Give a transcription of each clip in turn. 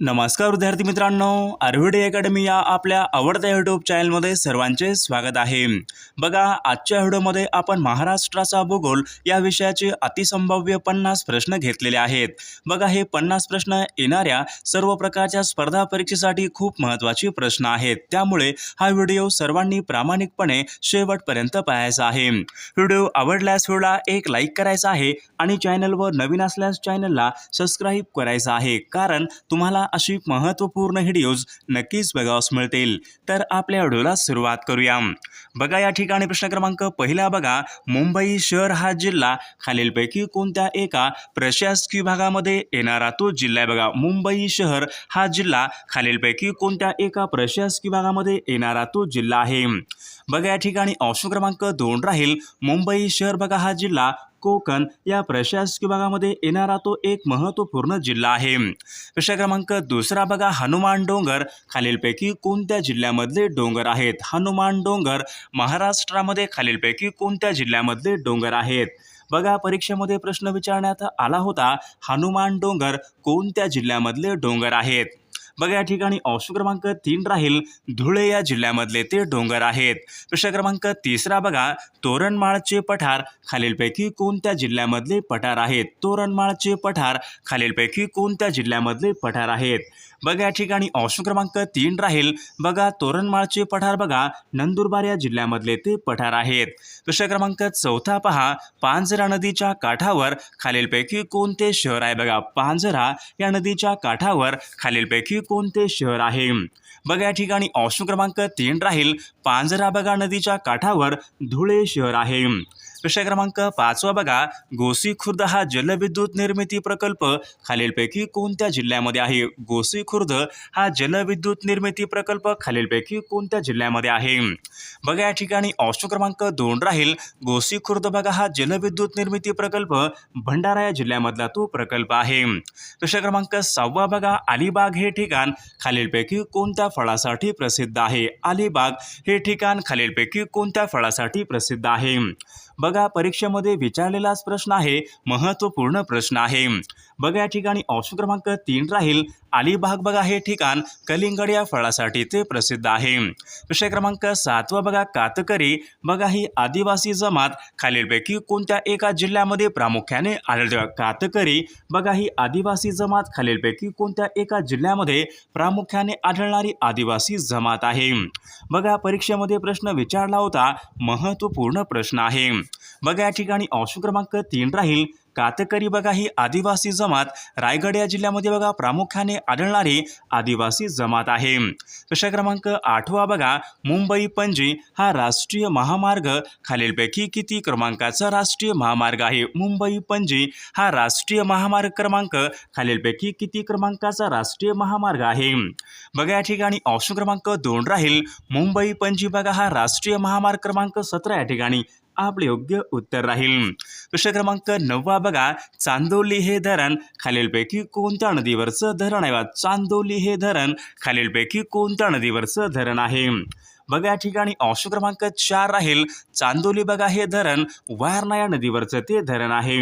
नमस्कार विद्यार्थी मित्रांनो आरव्हीडी अकॅडमी या आपल्या आवडत्या यूट्यूब चॅनलमध्ये सर्वांचे स्वागत आहे. बघा आजच्या व्हिडिओमध्ये आपण महाराष्ट्राचा भूगोल या विषयाचे अतिसंभाव्य पन्नास प्रश्न घेतलेले आहेत. बघा हे पन्नास प्रश्न येणाऱ्या सर्व प्रकारच्या स्पर्धा परीक्षेसाठी खूप महत्त्वाचे प्रश्न आहेत. त्यामुळे हा व्हिडिओ सर्वांनी प्रामाणिकपणे शेवटपर्यंत पाहायचा आहे. व्हिडिओ आवडल्यास व्हिडिओला एक लाईक करायचा आहे आणि चॅनलवर नवीन असल्यास चॅनलला सबस्क्राईब करायचं आहे. कारण तुम्हाला अशी महत्त्वपूर्ण व्हिडिओज नक्कीच बघावस मिळतील. तर आपल्या व्हिडिओला सुरुवात करूया. बघा या ठिकाणी प्रश्न क्रमांक पहिला बघा. मुंबई शहर हा जिल्हा. खालीलपैकी कोणत्या एका प्रशासकीय भागामध्ये येणारा तो जिल्हा आहे बघा. मुंबई शहर हा जिल्हा. खालीलपैकी कोणत्या एका प्रशासकीय भागामध्ये येणारा तो जिल्हा आहे? बघा या ठिकाणी ऑप्शन क्रमांक दोन राहील. मुंबई शहर बघा हा जिल्हा. कोकण या प्रशासकीय भागामध्ये येणारा तो एक महत्त्वपूर्ण जिल्हा आहे. प्रश्न क्रमांक दुसरा बघा हनुमान डोंगर. खालीलपैकी कोणत्या जिल्ह्यामधले डोंगर आहेत? हनुमान डोंगर महाराष्ट्रामध्ये खालीलपैकी कोणत्या जिल्ह्यामधले डोंगर आहेत? बघा परीक्षेमध्ये प्रश्न विचारण्यात आला होता हनुमान डोंगर कोणत्या जिल्ह्यामधले डोंगर आहेत? बघा या ठिकाणी ऑप्शन क्रमांक तीन राहील धुळे या जिल्ह्यामधले ते डोंगर आहेत. प्रश्न क्रमांक तिसरा बघा तोरणमाळचे पठार खालीलपैकी कोणत्या जिल्ह्यामधले पठार आहेत? तोरणमाळचे पठार खालीलपैकी कोणत्या जिल्ह्यामधले पठार आहेत? बघा या ठिकाणी ऑप्शन क्रमांक तीन राहील. बघा तोरणमाळचे पठार बघा नंदुरबार या जिल्ह्यामधले ते पठार आहेत. प्रश्न क्रमांक चौथा पहा पांझरा नदीच्या काठावर खालीलपैकी कोणते शहर आहे? बघा पांझरा या नदीच्या काठावर खालीलपैकी कोणते शहर आहे? बघा या ठिकाणी ऑप्शन क्रमांक तीन राहील. पांझरा बघा नदीच्या काठावर धुळे शहर आहे. प्रश्न क्रमांक पाचवा बघा. गोसी खुर्द हा जलविद्युत निर्मिती प्रकल्प खालीलपैकी कोणत्या जिल्ह्यामध्ये आहे? गोसी खुर्द हा जलविद्युत निर्मिती प्रकल्प खालीलपैकी कोणत्या जिल्ह्यामध्ये आहे? बघा या ठिकाणी ऑप्शन क्रमांक दोन राहील. गोसी खुर्द बघा हा जलविद्युत निर्मिती प्रकल्प भंडारा या जिल्ह्यामधला तो प्रकल्प आहे. प्रश्न क्रमांक सहावा बघा अलिबाग हे ठिकाण खालीलपैकी कोणत्या फळासाठी प्रसिद्ध आहे? अलिबाग हे ठिकाण खालीलपैकी कोणत्या फळासाठी प्रसिद्ध आहे? बघा परीक्षेमध्ये विचारलेलाच प्रश्न आहे महत्त्वपूर्ण प्रश्न आहे. बघा या ठिकाणी ऑप्शन क्रमांक तीन राहील. अलिबाग बघा हे ठिकाण कलिंगड या फळासाठी ते प्रसिद्ध आहे. विषय क्रमांक सातवा बघा कातकरी बघा ही आदिवासी जमात. खालीलपैकी कोणत्या एका जिल्ह्यामध्ये प्रामुख्याने आढळते? कातकरी बघा ही आदिवासी जमात. खालीलपैकी कोणत्या एका जिल्ह्यामध्ये प्रामुख्याने आढळणारी आदिवासी जमात आहे? बघा परीक्षेमध्ये प्रश्न विचारला होता महत्त्वपूर्ण प्रश्न आहे. बघा या ठिकाणी ऑप्शन क्रमांक तीन राहील. कातकरी बघा ही आदिवासी जमात. रायगड या जिल्ह्यामध्ये बघा प्रामुख्याने आढळणारी आदिवासी जमात आहे. प्रश्न क्रमांक आठवा बघा मुंबई पणजी हा राष्ट्रीय महामार्ग. खालीलपैकी किती क्रमांकाचा राष्ट्रीय महामार्ग आहे? मुंबई पणजी हा राष्ट्रीय महामार्ग क्रमांक. खालीलपैकी किती क्रमांकाचा राष्ट्रीय महामार्ग आहे? बघा या ठिकाणी ऑप्शन क्रमांक दोन राहील. मुंबई पणजी बघा हा राष्ट्रीय महामार्ग क्रमांक सतरा या ठिकाणी. आपले योग्य उत्तर राहील. प्रश्न क्रमांक नववा बघा. चांदोली हे धरण खालीलपैकी कोणत्या नदीवरचं धरण आहे? बा चांदोली हे धरण खालीलपैकी कोणत्या नदीवरचं धरण आहे? बघा या ठिकाणी ऑप्शन क्रमांक चार राहील. चांदोली बघा हे धरण वारणा या नदीवरचं ते धरण आहे.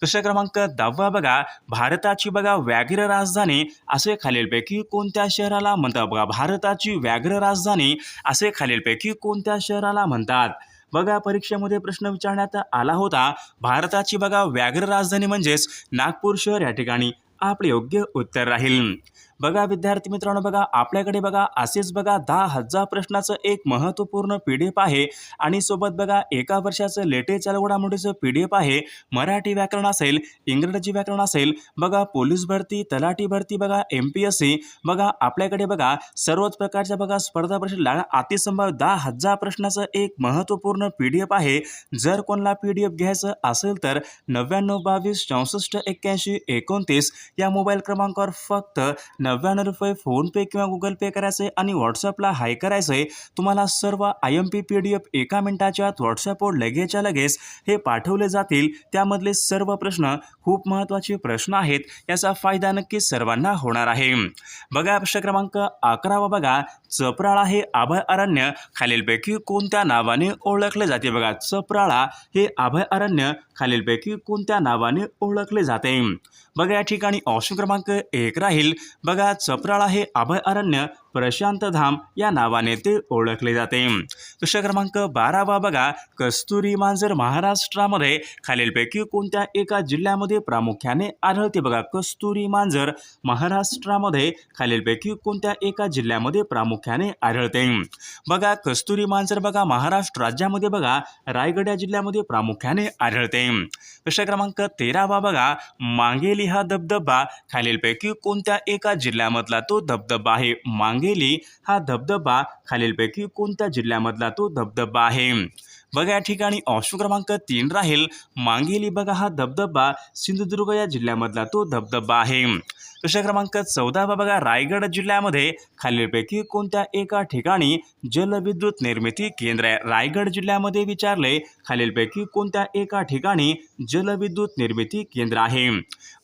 प्रश्न क्रमांक दहावा बघा. भारताची बघा व्याघ्र राजधानी असे खालीलपैकी कोणत्या शहराला म्हणतात? बघा भारताची व्याघ्र राजधानी असे खालीलपैकी कोणत्या शहराला म्हणतात? बघा परीक्षेमध्ये प्रश्न विचारण्यात आला होता. भारताची बघा व्याघ्र राजधानी म्हणजेच नागपूर शहर या ठिकाणी आपले योग्य उत्तर राहील. बघा विद्यार्थी मित्रांनो बघा आपल्याकडे बघा असेच बघा दहा हजार प्रश्नाचं एक महत्त्वपूर्ण पी डी एफ आहे. आणि सोबत बघा एका वर्षाचं लेटेस्ट घडामोडीचं पी डी एफ आहे. मराठी व्याकरण असेल इंग्रजी व्याकरण असेल बघा पोलीस भरती तलाठी भरती बघा एम पी एस सी बघा आपल्याकडे बघा सर्वच प्रकारच्या बघा स्पर्धा परीक्षा लागणं अतिसंभाव्य दहा हजार प्रश्नाचं एक महत्त्वपूर्ण पी डी एफ आहे. जर कोणाला पी डी एफ घ्यायचं असेल तर नव्याण्णव बावीस चौसष्ट एक्क्याऐंशी एकोणतीस या मोबाईल क्रमांकावर फक्त नव्याण्णव रुपये फोनपे किंवा गुगल पे करायचं आहे आणि व्हॉट्सअपला हाय करायचं आहे तुम्हाला सर्व I M P P D F एका मिनिटाच्या आत व्हॉट्सअपवर लगेचच्या लगेच हे पाठवले जातील. त्यामधले सर्व प्रश्न खूप महत्त्वाचे प्रश्न आहेत याचा फायदा नक्की सर्वांना होणार आहे. बघा प्रश्न क्रमांक अकरावा बघा. चपराळा हे अभयारण्य खालीलपैकी कोणत्या नावाने ओळखले जाते? बघा चपराळा हे अभयारण्य खालीलपैकी कोणत्या नावाने ओळखले जाते? बघा या ठिकाणी ऑप्शन क्रमांक एक राहील. बघा चपराळा हे अभयारण्य प्रशांतधाम या नावाने ते ओळखले जाते. प्रश्न क्रमांक बारावा बघा कस्तुरी मांजर महाराष्ट्रामध्ये खालीलपैकी कोणत्या एका जिल्ह्यामध्ये प्रामुख्याने आढळते बघा? कस्तुरी मांजर महाराष्ट्रामध्ये खालीलपैकी कोणत्या एका जिल्ह्यामध्ये प्रामुख्याने आढळते? बघा कस्तुरी मांजर बघा महाराष्ट्र राज्यामध्ये बघा रायगड या जिल्ह्यामध्ये प्रामुख्याने आढळते. प्रश्न क्रमांक तेरावा बघा मांगेली हा धबधबा खालीलपैकी कोणत्या एका जिल्ह्यामधला तो धबधबा आहे? सांगेली हा धबधबा खालीलपैकी कोणत्या जिल्ह्यामधला तो धबधबा आहे? बघा या ठिकाणी ऑप्शन क्रमांक तीन राहील. मांगेली बघा हा धबधबा सिंधुदुर्ग या जिल्ह्यामधला तो धबधबा आहे. प्रश्न क्रमांक चौदावा बघा रायगड जिल्ह्यामध्ये खालीलपैकी कोणत्या एका ठिकाणी जलविद्युत निर्मिती केंद्र आहे? रायगड जिल्ह्यामध्ये विचारले खालीलपैकी कोणत्या एका ठिकाणी जलविद्युत निर्मिती केंद्र आहे?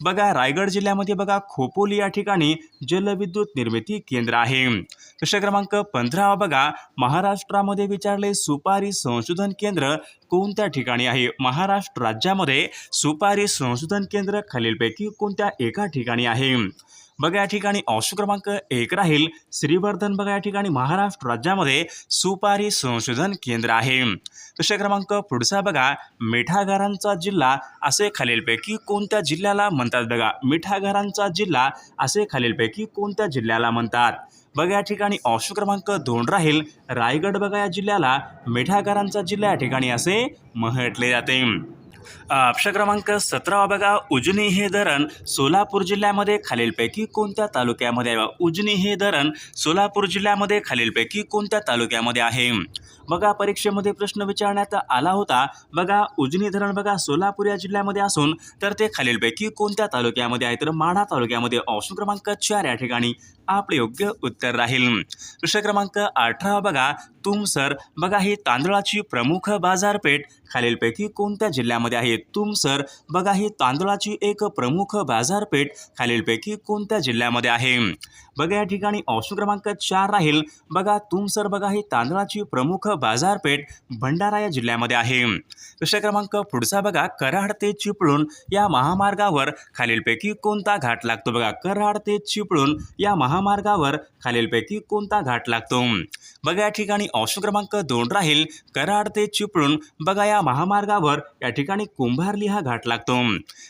बघा रायगड जिल्ह्यामध्ये बघा खोपोली या ठिकाणी जलविद्युत निर्मिती केंद्र आहे. प्रश्न क्रमांक पंधरावा बघा महाराष्ट्रामध्ये विचारले सुपारी संशोधन केंद्र कोणत्या ठिकाणी आहे? महाराष्ट्र राज्यामध्ये सुपारी संशोधन केंद्र खालीलपैकी कोणत्या एका ठिकाणी आहे? बघा या ठिकाणी ऑप्शन क्रमांक एक राहील. श्रीवर्धन बघा या ठिकाणी महाराष्ट्र राज्यामध्ये सुपारी संशोधन केंद्र आहे. प्रश्न क्रमांक पुढचा बघा. मिठागारांचा जिल्हा असे खालीलपैकी कोणत्या जिल्ह्याला म्हणतात बघा? मिठागारांचा जिल्हा असे खालीलपैकी कोणत्या जिल्ह्याला म्हणतात? बघा या ठिकाणी ऑप्शन क्रमांक दोन राहील. रायगड बघा या जिल्ह्याला. मिठागरांचा जिल्हा या ठिकाणी असे म्हटले जाते. ऑप्शन क्रमांक सतरावा बघा उजनी हे धरण सोलापूर जिल्ह्यामध्ये खालीलपैकी कोणत्या तालुक्यामध्ये आहे? उजनी हे धरण सोलापूर जिल्ह्यामध्ये खालीलपैकी कोणत्या तालुक्यामध्ये आहे? बघा परीक्षेमध्ये प्रश्न विचारण्यात आला होता. बघा उजनी धरण बघा सोलापूर या जिल्ह्यामध्ये असून तर ते खालीलपैकी कोणत्या तालुक्यामध्ये आहे? तर माढा तालुक्यामध्ये ऑप्शन क्रमांक चार या ठिकाणी आपले योग्य उत्तर राहील. प्रश्न क्रमांक अठरा बघा तुमसर. बघा ही तांदळाची प्रमुख बाजारपेठ खालीलपैकी कोणत्या जिल्ह्यामध्ये आहे? तुमसर बघा ही तांदळाची एक प्रमुख बाजारपेठ खालीलपैकी कोणत्या जिल्ह्यामध्ये आहे? बघा या ठिकाणी ऑप्शन क्रमांक चार राहील. बघा तुमसर बघा ही तांदळाची प्रमुख बाजारपेठ भंडारा या जिल्ह्यामध्ये आहे. प्रश्न क्रमांक पुढचा बघा कराड ते चिपळूण या महामार्गावर खालीलपैकी कोणता घाट लागतो? बघा कराड ते चिपळूण या महामार्गावर खालीलपैकी कोणता घाट लागतो? बघा या ठिकाणी ऑप्शन क्रमांक दोन राहील. कराड ते चिपळूण. बघा या महामार्गावर या ठिकाणी कुंभारली हा घाट लागतो.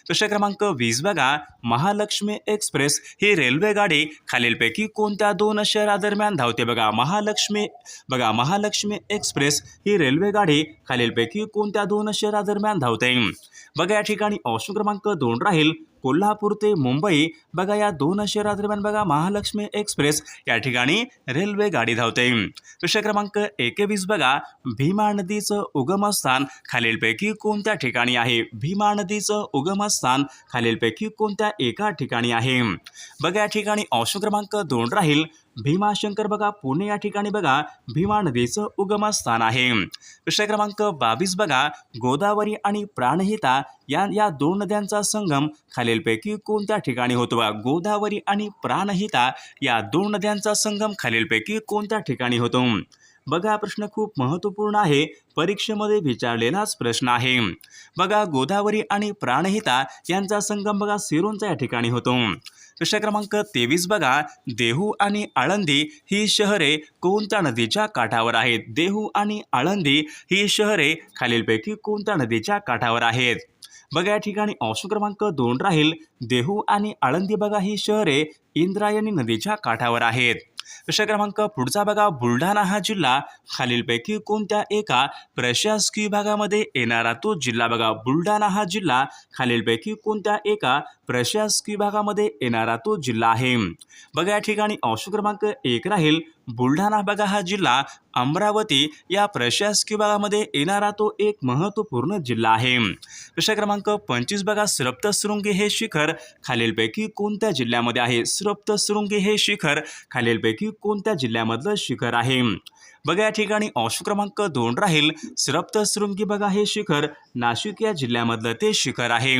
प्रश्न क्रमांक वीस बघा. महालक्ष्मी एक्सप्रेस ही रेल्वे गाडी खालीलपैकी कोणत्या दोन शहरादरम्यान धावते बघा. महालक्ष्मी बघा महालक्ष्मी एक्सप्रेस ही रेल्वे गाडी खालीलपैकी कोणत्या दोन शहरादरम्यान धावते? बघा या ठिकाणी ऑप्शन क्रमांक दोन राहील. कोल्हापूर ते मुंबई बघा या दोन शहरादरम्यान बघा महालक्ष्मी एक्सप्रेस या ठिकाणी रेल्वे गाडी धावते. विषय क्रमांक एकवीस बघा भीमा नदीचं उगमस्थान खालीलपैकी कोणत्या ठिकाणी आहे? भीमा नदीचं उगमस्थान खालीलपैकी कोणत्या एका ठिकाणी आहे? बघा या ठिकाणी ऑप्शन क्रमांक दोन राहील भीमाशंकर बघा पुणे या ठिकाणी बघा भीमा नदीचं उगमस्थान आहे. प्रश्न क्रमांक बावीस बघा गोदावरी आणि प्राणहिता या या दोन नद्यांचा संगम खालीलपैकी कोणत्या ठिकाणी होतो बघा? गोदावरी आणि प्राणहिता या दोन नद्यांचा संगम खालीलपैकी कोणत्या ठिकाणी होतो? बघा प्रश्न खूप महत्त्वपूर्ण आहे. परीक्षेमध्ये विचारलेलाच प्रश्न आहे. बघा गोदावरी आणि प्राणहिता यांचा संगम बघा सिरोंचा या ठिकाणी होतो. प्रश्न क्रमांक तेवीस बघा. देहू आणि आळंदी ही शहरे कोणत्या नदीच्या काठावर आहेत? देहू आणि आळंदी ही शहरे खालीलपैकी कोणत्या नदीच्या काठावर आहेत? बघा या ठिकाणी ऑप्शन क्रमांक दोन राहील. देहू आणि आळंदी बघा ही शहरे इंद्रायणी नदीच्या काठावर आहेत. प्रश्न क्रमांक पुढचा बघा. बुलढाणा हा जिल्हा खालीलपैकी कोणत्या एका प्रशासकीय विभागामध्ये येणारा तो जिल्हा बघा. बुलढाणा हा जिल्हा खालीलपैकी कोणत्या एका प्रशासकीय विभागामध्ये येणारा तो जिल्हा आहे. बघा या ठिकाणी अंश क्रमांक एक राहील. बुलढाणा भागा हा जिल्हा अमरावती या प्रशासकीय भागामध्ये येणारा तो एक महत्त्वपूर्ण जिल्हा आहे. प्रश्न क्रमांक पंचवीस बघा सप्तशृंगी हे शिखर खालीलपैकी कोणत्या जिल्ह्यामध्ये आहे? सप्तशृंगी हे शिखर खालीलपैकी कोणत्या जिल्ह्यामधलं शिखर आहे? बघा या ठिकाणी ऑप्शन क्रमांक दोन राहील. सप्तशृंगी बघा हे शिखर. नाशिक या जिल्ह्यामधलं ते शिखर आहे.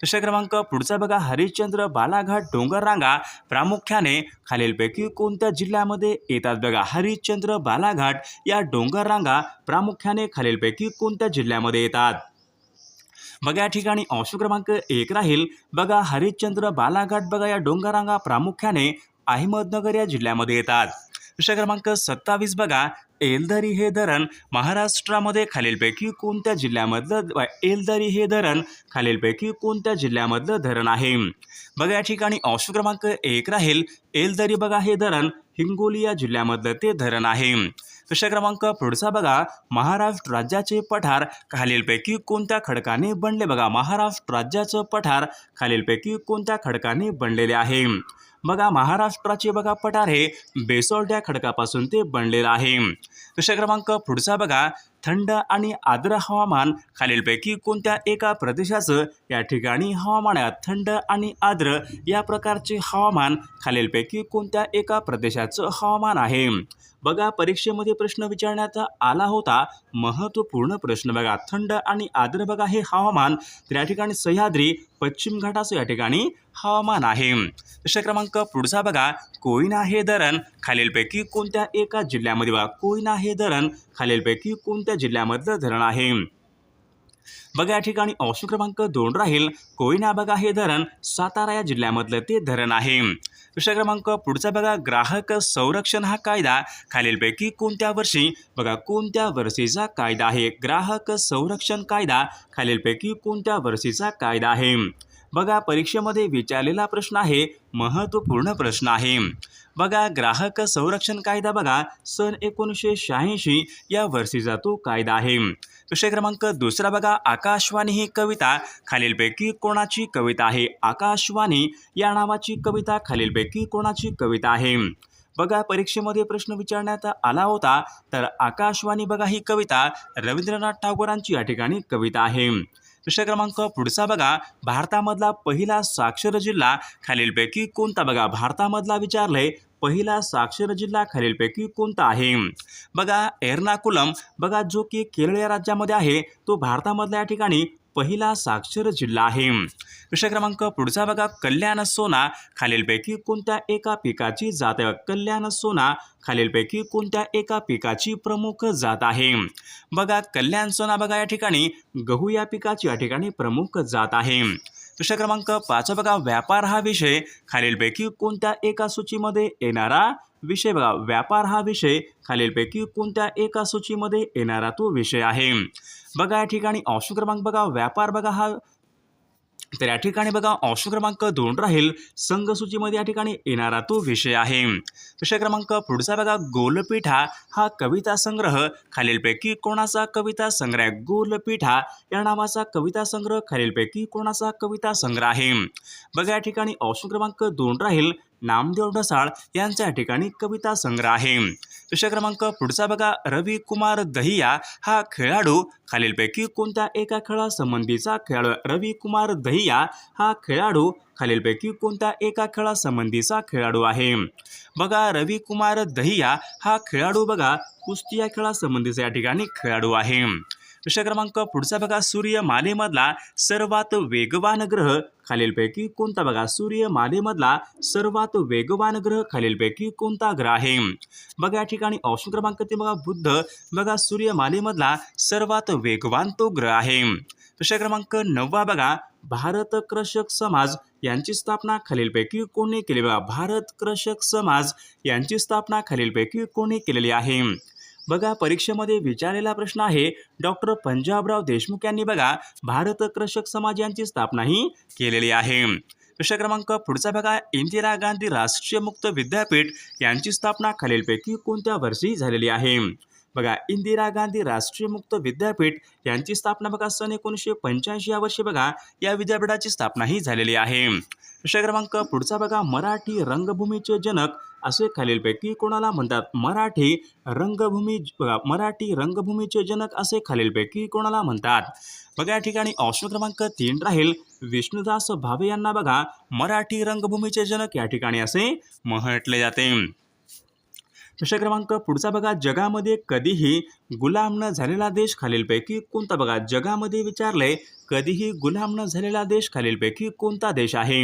प्रश्न क्रमांक पुढचा बघा हरिश्चंद्र बालाघाट डोंगर रांगा प्रामुख्याने खालीलपैकी कोणत्या जिल्ह्यामध्ये येतात बघा हरिश्चंद्र बालाघाट या डोंगर रांगा प्रामुख्याने खालीलपैकी कोणत्या जिल्ह्यामध्ये येतात? बघा या ठिकाणी अंश क्रमांक एक राहील. बघा हरिश्चंद्र बालाघाट बघा या डोंगररांगा प्रामुख्याने अहमदनगर या जिल्ह्यामध्ये येतात. विषय क्रमांक सत्तावीस बघा. एलदरी हे धरण महाराष्ट्रामध्ये खालीलपैकी कोणत्या जिल्ह्यामधलं एलदरी हे धरण खालीलपैकी कोणत्या जिल्ह्यामधलं धरण आहे? बघा या ठिकाणी ऑप्शन क्रमांक एक राहील. एलदरी बघा हे धरण हिंगोली या जिल्ह्यामधलं ते धरण आहे. विषय क्रमांक पुढचा बघा. महाराष्ट्र राज्याचे पठार खालीलपैकी कोणत्या खडकाने बनले? बघा महाराष्ट्र राज्याचं पठार खालीलपैकी कोणत्या खडकाने बनलेले आहे? बघा महाराष्ट्राचे बघा पठार हे बेसॉल्ट या खडकापासून ते बनलेलं आहे. प्रश्न क्रमांक पुढचा बघा. थंड आणि आर्द्र हवामान खालीलपैकी कोणत्या एका प्रदेशाचं या ठिकाणी हवामानात थंड आणि आर्द्र या प्रकारचे हवामान खालीलपैकी कोणत्या एका प्रदेशाचं हवामान आहे? बघा परीक्षेमध्ये प्रश्न विचारण्यात आला होता. महत्त्वपूर्ण प्रश्न बघा. थंड आणि आर्द्र बघा हे हवामान. तर या ठिकाणी सह्याद्री पश्चिम घाटाचं या ठिकाणी हवामान आहे. प्रश्न क्रमांक पुढचा बघा. कोयना हे धरण खालीलपैकी कोणत्या एका जिल्ह्यामध्ये बघा. कोयना हे धरण खालीलपैकी कोणत्या जिल्ह्यामधलं धरण आहे. बघा या ठिकाणी ऑप्शन क्रमांक दोन राहील. कोयना बघा हे धरण. सातारा या जिल्ह्यामधलं ते धरण आहे. प्रश्न क्रमांक पुढचा बघा. ग्राहक संरक्षण हा कायदा. खालीलपैकी कोणत्या वर्षी? बघा कोणत्या वर्षीचा कायदा आहे? ग्राहक संरक्षण कायदा. खालीलपैकी कोणत्या वर्षीचा कायदा आहे? बघा परीक्षेमध्ये विचारलेला प्रश्न आहे महत्त्वपूर्ण प्रश्न आहे. बघा ग्राहक संरक्षण कायदा बघा सन एकोणीसशे शहाऐंशी या वर्षीचा तो कायदा आहे. विषय क्रमांक दुसरा बघा आकाशवाणी ही कविता खालीलपैकी कोणाची कविता आहे? आकाशवाणी या नावाची कविता खालीलपैकी कोणाची कविता आहे? बघा परीक्षेमध्ये प्रश्न विचारण्यात आला होता तर आकाशवाणी बघा ही कविता रवींद्रनाथ टागोरांची या ठिकाणी कविता आहे. विषय क्रमांक पुढचा बघा. भारतामधला पहिला साक्षर जिल्हा खालीलपैकी कोणता? बघा भारतामधला विचारलंय पहिला साक्षर जिल्हा खालीलपैकी कोणता आहे? बघा एर्नाकुलम. बघा जो की केरळ या राज्यामध्ये आहे तो भारतामधल्या या ठिकाणी पहिला साक्षर जिल्हा आहे. विषय क्रमांक पुढचा बघा कल्याण सोना खालीलपैकी कोणत्या एका पिकाची जात आहे? कल्याण सोना खालीलपैकी कोणत्या एका पिकाची प्रमुख जात आहे? बघा कल्याण सोना बघा या ठिकाणी गहू या पिकाची या ठिकाणी प्रमुख जात आहे. विषय क्रमांक पाच बघा व्यापार हा विषय खालीलपैकी कोणत्या एका सूचीमध्ये येणारा विषय बघा व्यापार हा विषय खालीलपैकी कोणत्या एका सूचीमध्ये येणारा तो विषय आहे. बघा या ठिकाणी अंश क्रमांक बघा व्यापार बघा हा. तर या ठिकाणी बघा अंश क्रमांक दोन राहील. संघ सूचीमध्ये या ठिकाणी येणारा तो विषय आहे. विषय क्रमांक पुढचा बघा गोलपीठा हा कविता संग्रह. खालीलपैकी कोणाचा कविता संग्रह आहे? गोलपीठा या नावाचा कविता संग्रह. खालीलपैकी कोणाचा कविता संग्रह आहे? बघा या ठिकाणी अंश क्रमांक दोन राहील. नामदेव ढसाळ यांचा या ठिकाणी कविता संग्रह आहे. विषय क्रमांक पुढचा बघा. रवी कुमार दहिया हा खेळाडू. खालीलपैकी कोणत्या एका खेळासंबंधीचा खेळाडू रवी कुमार दहिया हा खेळाडू. खालीलपैकी कोणत्या एका खेळासंबंधीचा खेळाडू आहे? बघा रवी कुमार दहिया हा खेळाडू बघा. कुस्ती या खेळासंबंधीचा या ठिकाणी खेळाडू आहे. प्रश्न क्रमांक पुढचा बघा सूर्यमालेमधला सर्वात वेगवान ग्रह खालीलपैकी कोणता बघा? सूर्यमालेमधला सर्वात वेगवान ग्रह खालीलपैकी कोणता ग्रह आहे? बघा या ठिकाणी ऑप्शन क्रमांक ते बघा बुद्ध. बघा सूर्यमालेमधला सर्वात वेगवान तो ग्रह आहे. प्रश्न क्रमांक नववा बघा भारत कृषक समाज यांची स्थापना खालीलपैकी कोणी केली? बघा भारत कृषक समाज यांची स्थापना खालीलपैकी कोणी केलेली आहे? बघा परीक्षेमध्ये विचारलेला प्रश्न आहे डॉक्टर पंजाबराव देशमुख यांनी बघा भारत कृषक समाज यांची स्थापनाही केलेली आहे. प्रश्न क्रमांक पुढचा बघा इंदिरा गांधी राष्ट्रीय मुक्त विद्यापीठ यांची स्थापना खालीलपैकी कोणत्या वर्षी झालेली आहे? बघा इंदिरा गांधी राष्ट्रीय मुक्त विद्यापीठ यांची स्थापना बघा सन एकोणीसशे पंच्याऐंशी या वर्षी बघा या विद्यापीठाची स्थापना ही झालेली आहे. प्रश्न क्रमांक पुढचा बघा मराठी रंगभूमीचे जनक असे खालीलपैकी कोणाला म्हणतात? मराठी रंगभूमी बघा मराठी रंगभूमीचे जनक असे खालीलपैकी कोणाला म्हणतात? बघा या ठिकाणी ऑप्शन क्रमांक तीन राहील. विष्णुदास भावे यांना बघा. मराठी रंगभूमीचे जनक या ठिकाणी असे म्हटले जाते. प्रश्न क्रमांक पुढचा बघा. जगामध्ये कधीही गुलाम न झालेला देश खालीलपैकी कोणता? बघा जगामध्ये विचारले कधीही गुलाम न झालेला देश खालीलपैकी कोणता देश आहे?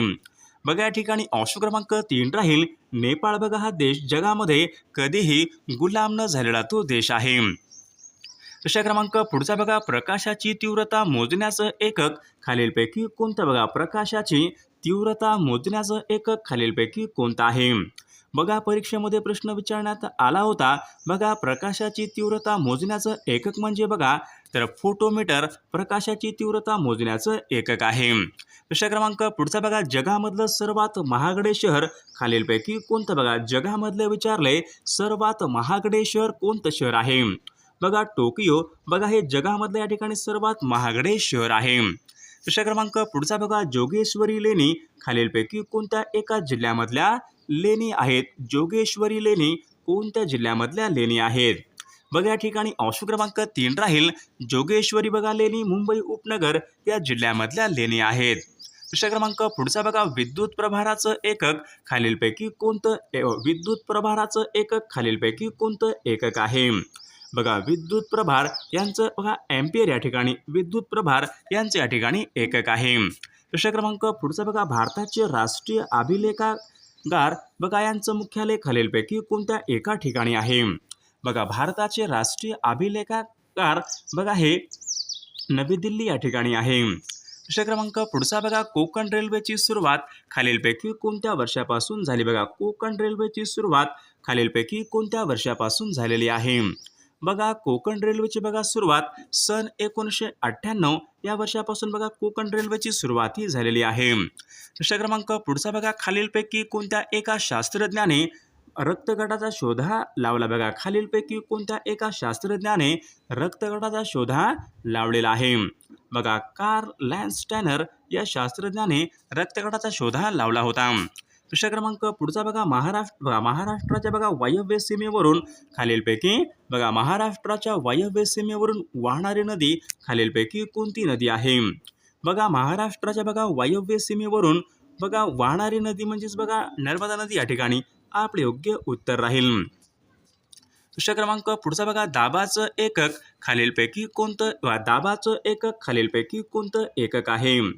बघा या ठिकाणी ऑप्शन क्रमांक तीन राहील. नेपाळ बघा हा देश जगामध्ये कधीही गुलाम न झालेला तो देश आहे. प्रश्न क्रमांक पुढचा बघा प्रकाशाची तीव्रता मोजण्याचं एकक खालीलपैकी कोणतं? बघा प्रकाशाची तीव्रता मोजण्याचं एकक खालीलपैकी कोणतं आहे? बघा परीक्षेमध्ये प्रश्न विचारण्यात आला होता. बघा प्रकाशाची तीव्रता मोजण्याचं एकक म्हणजे बघा तर फोटोमीटर प्रकाशाची तीव्रता मोजण्याचं एकक आहे. प्रश्न क्रमांक पुढचा बघा जगामधलं सर्वात महागडे शहर. खालीलपैकी कोणतं बघा? जगामधलं विचारलंय सर्वात महागडे शहर कोणतं शहर आहे? बघा टोकियो. बघा हे जगामधलं या ठिकाणी सर्वात महागडे शहर आहे. प्रश्न क्रमांक पुढचा बघा जोगेश्वरी लेणी. खालीलपैकी कोणत्या एका जिल्ह्यामधल्या लेणी आहेत? जोगेश्वरी लेणी कोणत्या जिल्ह्यामधल्या लेणी आहेत? बघा या ठिकाणी ऑप्शन क्रमांक तीन राहील. जोगेश्वरी बघा लेणी मुंबई उपनगर या जिल्ह्यामधल्या लेणी आहेत. दुसऱ्या क्रमांक पुढचा बघा विद्युत प्रभाराचं एकक. खालीलपैकी कोणतं विद्युत प्रभाराचं एकक? खालीलपैकी कोणतं एकक आहे? बघा विद्युत प्रभार यांचं बघा एम्पियर या ठिकाणी विद्युत प्रभार यांचं या ठिकाणी एकक आहे. दुसऱ्या क्रमांक पुढचा बघा भारताचे राष्ट्रीय अभिलेखागार बघा यांचं मुख्यालय खालीलपैकी कोणत्या एका ठिकाणी आहे? बघा भारताचे राष्ट्रीय अभिलेखाकार बघा हे नवी दिल्ली या ठिकाणी आहे. प्रश्न क्रमांक पुढचा बघा कोकण रेल्वेची सुरुवात खालीलपैकी कोणत्या वर्षापासून झाली? बघा कोकण रेल्वेची सुरुवात खालीलपैकी कोणत्या वर्षापासून झालेली आहे? बघा कोकण रेल्वेची बघा सुरुवात सन एकोणीसशे अठ्ठ्याण्णव या वर्षापासून बघा कोकण रेल्वेची सुरुवात ही झालेली आहे. प्रश्न क्रमांक पुढचा बघा खालीलपैकी कोणत्या एका शास्त्रज्ञाने रक्तगटाचा शोधा लावला बघा. खालीलपैकी कोणत्या एका शास्त्रज्ञाने रक्तगटाचा शोधा लावलेला आहे? बघा कार लॅन्स्टॅनर या शास्त्रज्ञाने रक्तगटाचा शोधा लावला होता. प्रश्न क्रमांक पुढचा बघा. महाराष्ट्र बघा महाराष्ट्राच्या बघा वायव्य सीमेवरून खालीलपैकी बघा महाराष्ट्राच्या वायव्य सीमेवरून वाहणारी नदी खालीलपैकी कोणती नदी आहे? बघा महाराष्ट्राच्या बघा वायव्य सीमेवरून बघा वाहणारी नदी म्हणजेच बघा नर्मदा नदी या ठिकाणी. आपले योग्य उत्तर राहील. प्रश्न क्रमांक पुढचा बघा दाबाचं एकक खालीलपैकी कोणतं दाबाचं एकक खालीलपैकी कोणतं एकक आहे?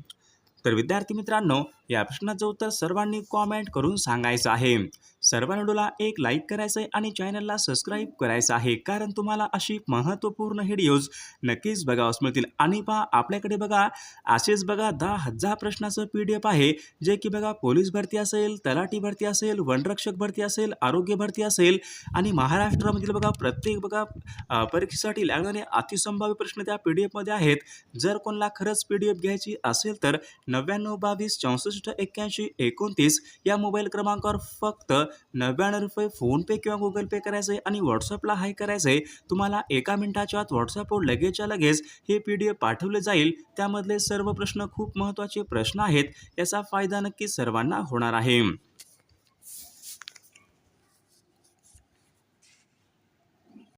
तर विद्यार्थी मित्रांनो या प्रश्नाचं उत्तर सर्वांनी कॉमेंट करून सांगायचं आहे. सर्व व्हिडिओला एक लाईक करायचं आहे आणि चॅनलला सबस्क्राईब करायचं आहे. कारण तुम्हाला अशी महत्त्वपूर्ण व्हिडिओज नक्कीच बघावंच मिळतील. आणि पहा आपल्याकडे बघा असेच बघा दहा हजार प्रश्नाचं पी डी एफ आहे. जे की बघा पोलीस भरती असेल तलाठी भरती असेल वनरक्षक भरती असेल आरोग्य भरती असेल आणि महाराष्ट्रामधील बघा प्रत्येक बघा परीक्षेसाठी लागणारे अतिसंभाव्य प्रश्न त्या पी डी एफमध्ये आहेत. जर कोणाला खरंच पी डी एफ घ्यायची असेल तर नव्याण्णव बावीस चौसष्ट एक्क्याऐंशी एकोणतीस या मोबाईल क्रमांकावर फक्त नव्याण्णव रुपये फोनपे किंवा गुगल पे करायचं आहे आणि व्हॉट्सअपला हाय करायचं आहे तुम्हाला एका मिनिटाच्या आत व्हॉट्सअपवर लगेचच्या लगेच हे पी डी एफ पाठवले जाईल. त्यामधले सर्व प्रश्न खूप महत्त्वाचे प्रश्न आहेत. याचा फायदा नक्की सर्वांना होणार आहे.